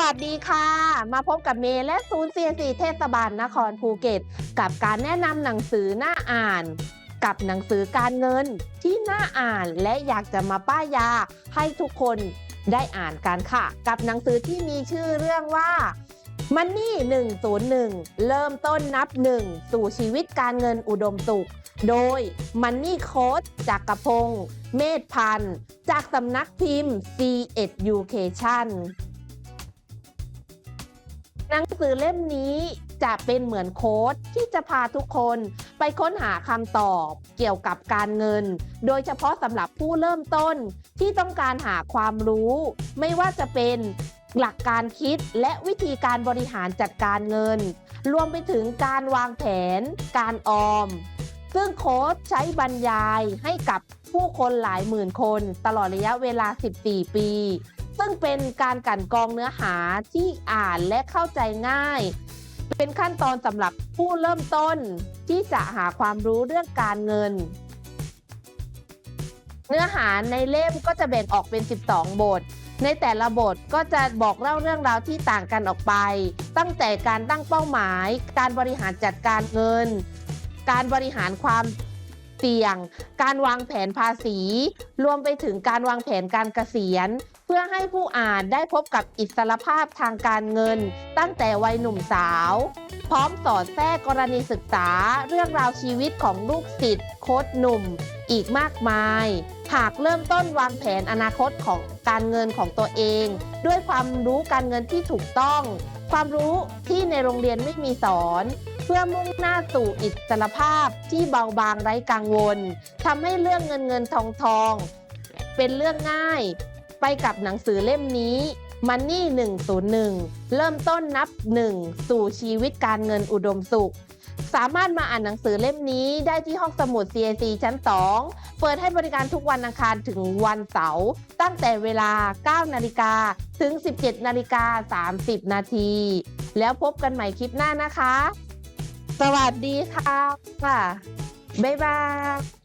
สดีค่ะ มาพบกับเมย์และศูนย์ CNC เทศบาลนครภูเก็ต กับการแนะนำหนังสือหน่าอ่าน กับหนังสือการเงินที่น่าอ่านและอยากจะมาป้ายยาให้ทุกคนได้อ่านกันค่ะ กับหนังสือที่มีชื่อเรื่องว่า Money 101 เริ่มต้นนับหนึ่งสู่ชีวิตการเงินอุดมสุข โดย Money Coach จากกระพงศ์เมธพันธ์ จากสำนักพิมพ์ C Education หนังสือเล่มนี้จะเป็นเหมือนโค้ดที่จะพาทุกคนไปค้นหาคำตอบเกี่ยวกับการเงิน โดยเฉพาะสำหรับผู้เริ่มต้นที่ต้องการหาความรู้ ไม่ว่าจะเป็นหลักการคิดและวิธีการบริหารจัดการเงิน รวมไปถึงการวางแผน การออม ซึ่งโค้ชใช้บรรยายให้กับผู้คนหลายหมื่นคน ตลอดระยะเวลา 14 ปี ซึ่งเป็นการกลั่นกรองเนื้อหาที่อ่านและเข้าใจง่าย เป็นขั้นตอนสำหรับผู้เริ่มต้นที่จะหาความรู้เรื่องการเงิน เนื้อหาในเล่มก็จะแบ่งออกเป็น 12 บท ในแต่ละบทก็จะบอกเล่าเรื่องราวที่ต่างกันออกไป ตั้งแต่การตั้งเป้าหมาย การบริหารจัดการเงิน การบริหารความ เสี่ยง การวางแผนภาษี รวมไปถึงการวางแผนการเกษียณ เพื่อให้ผู้อ่านได้พบกับอิสรภาพทางการเงิน ตั้งแต่วัยหนุ่มสาว พร้อมสอดแทรกกรณีศึกษาเรื่องราวชีวิตของลูกศิษย์โค้ชหนุ่ม อีกมากมาย หากเริ่มต้นวางแผนอนาคตของการเงินของตัวเอง ด้วยความรู้การเงินที่ถูกต้อง ความรู้ที่ในโรงเรียนไม่มีสอน เพื่อมุ่งหน้าสู่อิสรภาพที่เบาบางไร้กังวลทำให้เรื่องเงินเงินทองทอง เป็นเรื่องง่าย ไปกับหนังสือเล่มนี้ Money 101 เริ่มต้นนับ 1 สู่ชีวิตการเงินอุดมสุข สามารถมาอ่านหนังสือเล่มนี้ได้ที่ห้องสมุด CAC ชั้น 2 เปิดให้บริการทุกวันอังคารถึงวันเสาร์ตั้งแต่เวลา 9 นาฬิกาถึง 17 นาฬิกา 30 นาที แล้วพบกันใหม่คลิปหน้านะคะ สวัสดีค่ะบ๊ายบาย